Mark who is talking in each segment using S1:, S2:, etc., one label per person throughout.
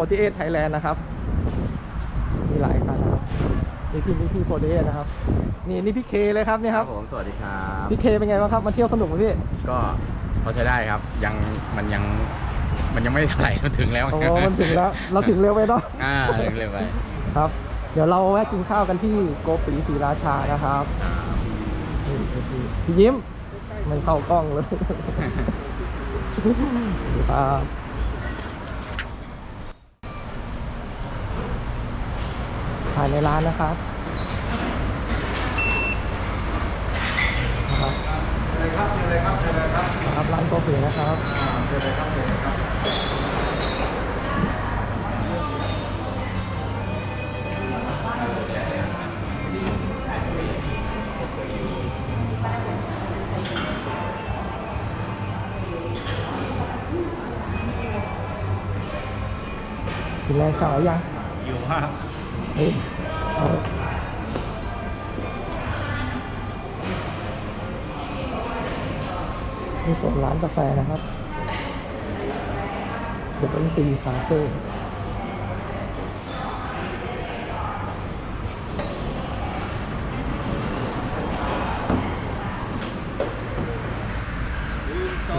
S1: กับทีม48 Thailand นะครับ มีหลายคันนะครับนี่ทีมพี่48นะครับ นี่นี่พี่เคเลยครับเนี่ย
S2: ค
S1: ค
S2: รั
S1: รั
S2: บบผมสวัสดีครับ
S1: พี่เคเป็นไงบ้างครับ มาเที่ยวสนุกไหมพี่
S2: ก็พอใช้ได้ครับ ยังมันยังมันยังไม่เท่าไหร่มันถึงแล้ว
S1: โอ้มันถึงแล้ว เราถึงเร็วไปเนาะ
S2: อ่าถึงเร็วไป
S1: ครับ เดี๋ยวเราแวะกินข้าวกันที่โกปีศรีราชานะครับนี่พี่พี่ยิ้มไม่เข้ากล้องเลยครับายในร้านนะครับนะครับ
S3: เลยครับเลยครับเลยครับ
S1: ครับร้านโกปีนะครับ
S3: เลยครับเลยครับ
S1: กินแรสาวยัง
S2: อยู่มาก
S1: นี่ส่วนร้านกาแฟนะครับเดี๋ยวเป็นซีคาเฟ่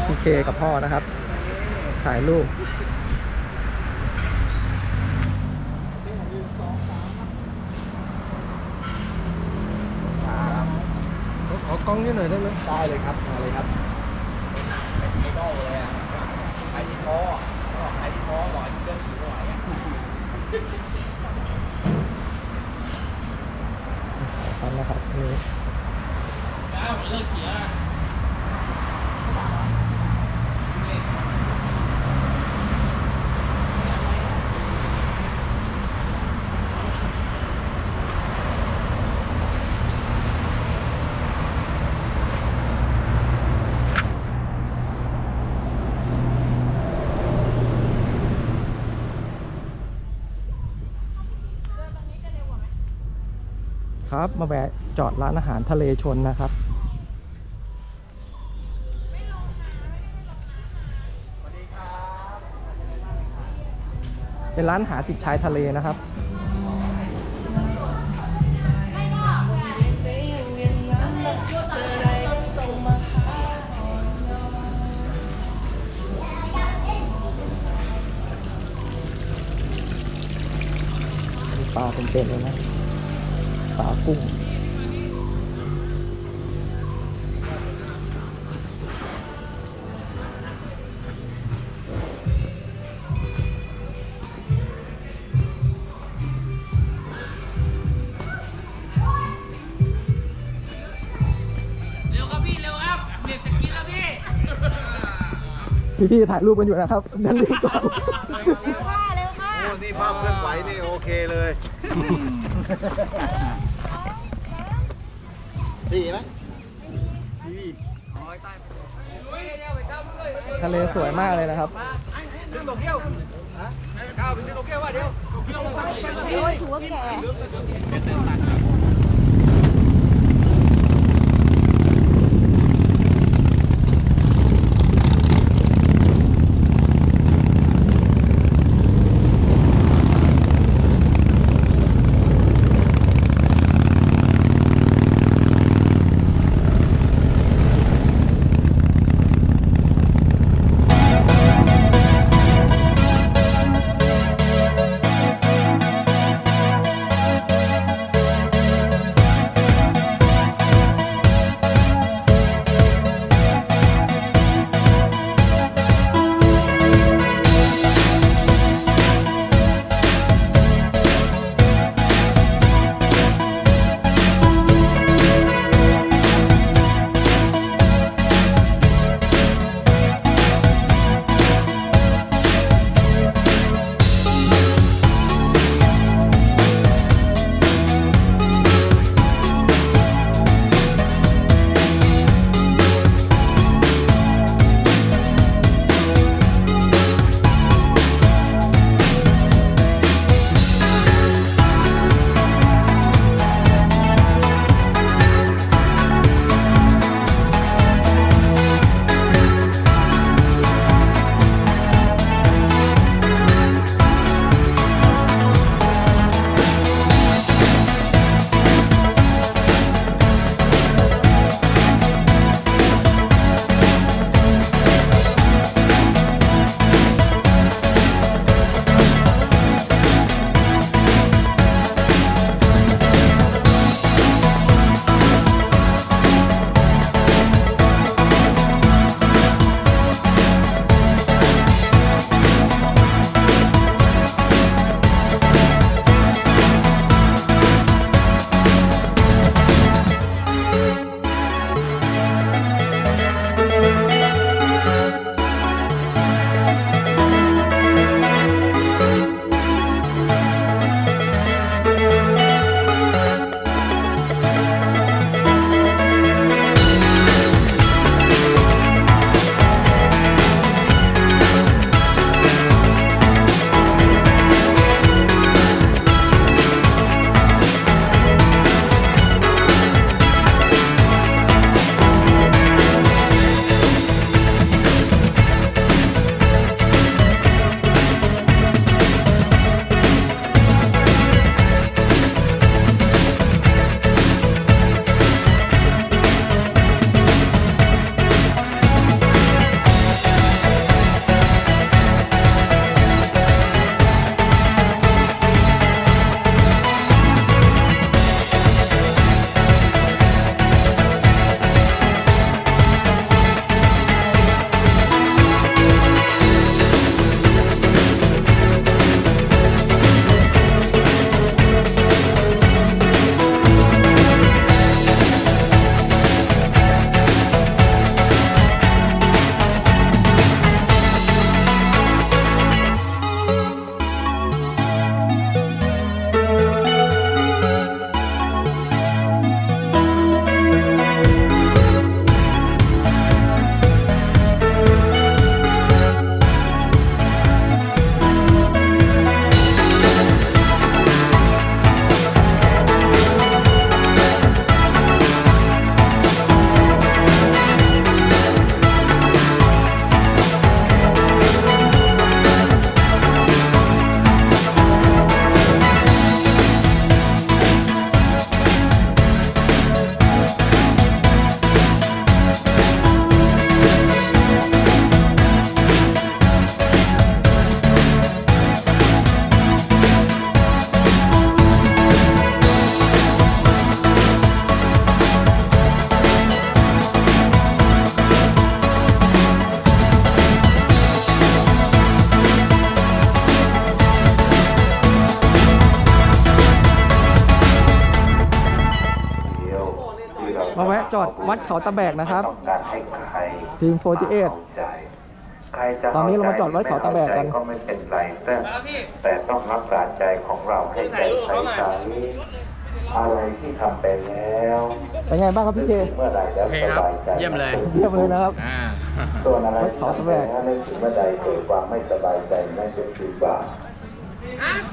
S1: พี่เคกับพ่อนะครับ ถ่ายรูป ขอก ล้องนิดหน่อยได้ไหม
S2: ได้เลยครับมาเลยครับไอดอลเลยอะใครที่ท้อใครที่ท้อหล่อที่เรื่องผิวไหวอะ
S1: ตอนนะครับนี่
S2: แล้วเลิกเขีย
S1: ครับ มาแวะจอดร้านอาหารทะเลชนนะครับเป็นร้านหาสิทธิ์ชายทะเลนะครับมีปลาเป็นๆเลยนะ ปลากุ้ง
S4: เร็วครับพี่เร็วครับเด็กจะกินแล้วพี่
S1: พี่ๆถ่ายรูปกันอยู่นะครับนั่นรีบก่อน
S3: โอ้นี่ภาพเคลื่อนไหวนี่โอเคเลยีไหม
S1: ทะเลสวยมากเลยนะครับ
S3: ดึงดอก อดวั
S1: ดเขาตะแบกนะครับ
S5: ต้องการให้ใคร
S1: ทีม48
S5: เข้าใจใครจะ
S1: ตอนนี้เรามาจอดวัดเขาตะแบกกัน
S5: ก็ไม่เป็นไรแต่แต่ต้องรักษาใจของเราให้ใจใสๆอะไรที่ทำไปแล้ว
S1: เป็นไงบ้างครับพี่เค
S5: เมื่อใดแล้ว
S2: โอเค
S5: ส
S2: ครับ
S5: บายใจ
S2: เยี่ยมเลย
S1: เยี่ยมเลยนะครับ
S2: อ่า
S5: ส่วนอะไร
S1: วัดเขาตะแบก
S5: ถ้านึกถึงเมื่อใดเกิดความไม่สบายใจนั่นจะคือบาป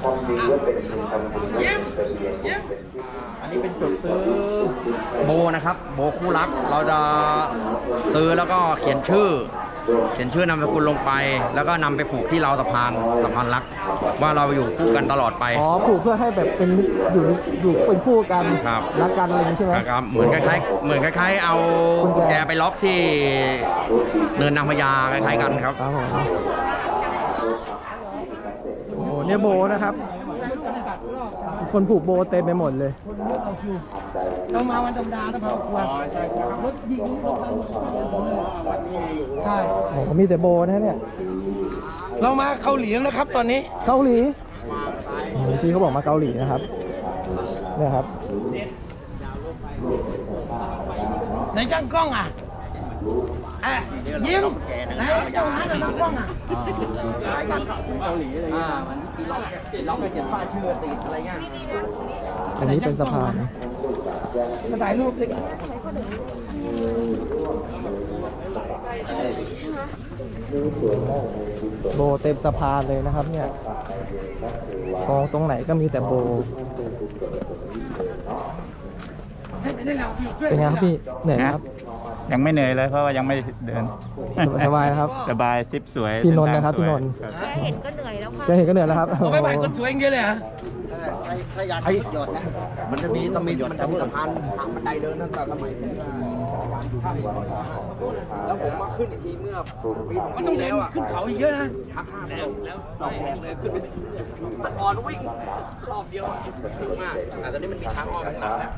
S5: ทำดีก็เป็นบุญทำบุญก็เป็นเสบียงบุญเป็นที่
S2: อันนี้เป็นจุดซื้อโบนะครับ โบคู่รักเราจะซื้อแล้วก็เขียนชื่อ เขียนชื่อนามสกุลลงไป แล้วก็นำไปผูกที่ราวสะพานสะพานรัก ว่าเราอยู่คู่กันตลอดไป
S1: อ๋อผูกเพื่อให้แบบเป็นอยู่อยู่เป็นคู่กัน
S2: ครับ
S1: รักกันอะไรอย่างนี้ใช่ไหม
S2: ครับเหมือนคล้ายๆเหมือนคล้ายๆ เอา
S1: กุญแจ
S2: กุญแจไปล็อกที่เนินนางพญาคล้ายๆกันครับ
S1: ครับผมโอ้โห เนี่ยโบนะครับ คนผูกโบเต็มไปหมดเลย
S4: เรามาวันธรรมดาถ้ามาประกวดรถยิงรถใช่
S1: โอ้โหมีแต่โบนะเนี่ย
S4: เรามาเกาหลีแล้วนะครับตอนนี้
S1: เกาหลีอืมพี่เขาบอกมาเกาหลีนะครับเนี่ยครับ
S4: ไหนจ้างกล้องอะ อะยิ้มไหนเจ้าหน้าจ้างกล้องอะ
S2: อ่ามันมีล็อกมีล็อกให้เขียนป้ายชื่อติดอะไรเงี้ย
S1: อันนี้เป็นสะพาน
S4: มาถ่ายรูปดิ
S1: โบเต็มสะพานเลยนะครับเนี่ยมองตรงไหนก็มีแต่โบ
S4: ได้แล้วช่วย
S1: เป็นไงครับพี่เหนื่อยไหมครับ
S6: ยังไม่เหนื่อยเลยเพราะว่ายังไม่เดิน
S1: สบายนะครับ
S6: สบายซิปสวย
S1: พี่นนท์
S6: เส้ทาง
S1: นะครับ
S6: สวย
S1: พี่นนท์
S6: ครับ
S7: แค่เห็นก็เหนื่อยแล้วค่ะ
S1: จะเห็นก็เหนื่อยแล้วครับ
S4: ผมไปไปคนสวยอย่างเดียวเลยเหรอ
S2: ไอ้มันจะมีต้องมีมันจะมีสะพานทางบันไดเดินตั้งแต่สมัยผมแล้วผมมาขึ้นอีกทีเมื่อปี
S4: มันต้องเดินขึ้นเขาอีกเยอะนะ
S2: พักห้าแล้วแล้วดอกแรกเลยขึ้นไปแต่ก่อนวิ่งรอบเดียวอะถึงมากแต่ตอนนี้มันมีทางอ้อมข้างหลังแล้ว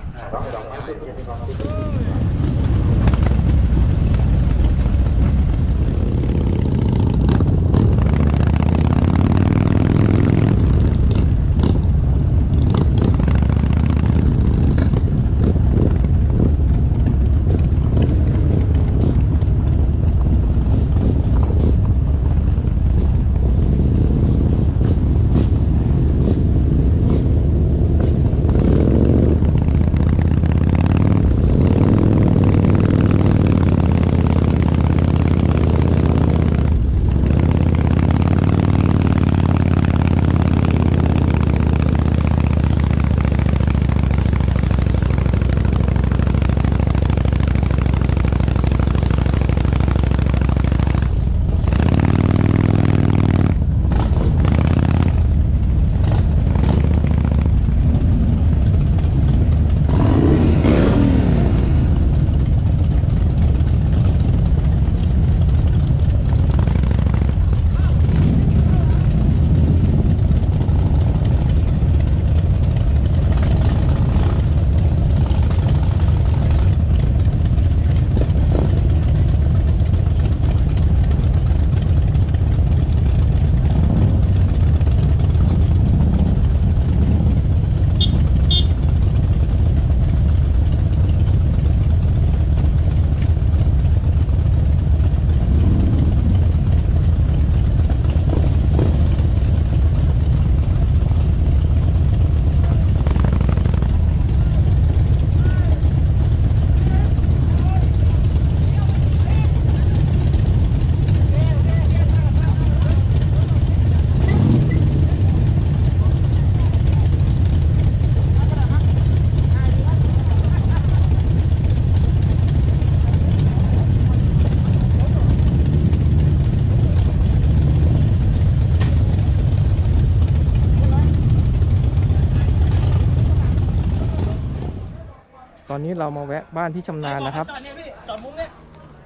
S1: เรามาแวะบ้านที่ชำนาญนะครับ
S4: จอดเนี่ยพี่จอดมุมเนี่ย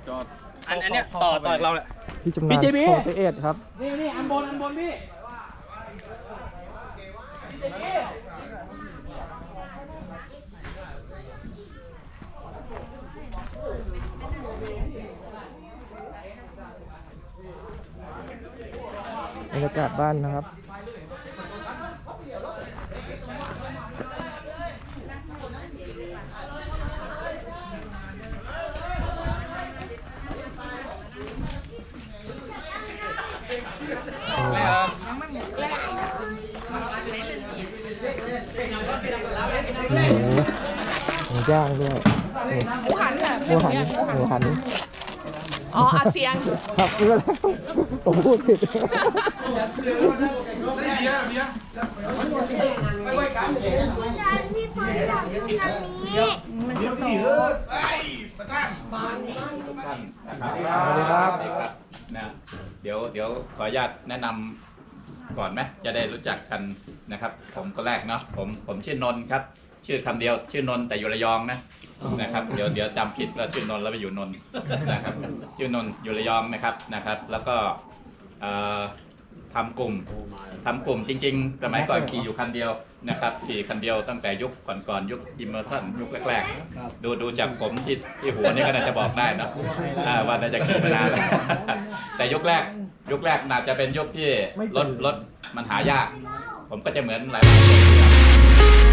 S6: จอด
S4: อันอันเนี้ยต่อต่อเราแหละ
S1: ที่ชำนาญ
S4: พี่ JB
S1: โฟร์เอสครับ
S4: นี่นี่อันบนอันบนพี่
S1: บรรยากาศบ้านนะครับ ย่างด้วยนี่
S4: หมูหันค่ะ
S1: หมูหันหมูหัน
S4: อ๋ออาเซียง
S1: ครับไม่เป็นไรผมพูดผิด
S7: พี่พลอยจับอยู่ทางนี้
S6: ทุกท่านนะครับ
S1: สวัสดีครับ
S6: สวัสดีครับนะเดี๋ยวเดี๋ยวขออนุญาตแนะนำก่อนไหมจะได้รู้จักกันนะครับ ผมก็แรกเนาะผมผมชื่อนนท์ครับ ชื่อคำเดียว ชื่อนนท์แต่อยู่ระยองนะนะครับเดี๋ยวเดี๋ยวจำผิดว่าชื่อนนท์แล้วไปอยู่นนท์นะครับชื่อนนท์อยู่ระยองนะครับนะครับ แล้วก็เอ่อทำกลุ่มทำกลุ่มจริง ๆ สมัยก่อนขี่อยู่คันเดียวนะครับขี่คันเดียวตั้งแต่ยุคก่อนๆยุคอิมเมอร์ทันยุคแรกๆดูดูจากผมที่ที่หัวนี่ก็น่าจะบอกได้เนอะอ่าว่าน่าจะขี่มานานแล้วแต่ยุคแรก ยุคแรกน่าจะเป็นยุคที่รถรถมันหายาก ผมก็จะเหมือนหลายๆคนที่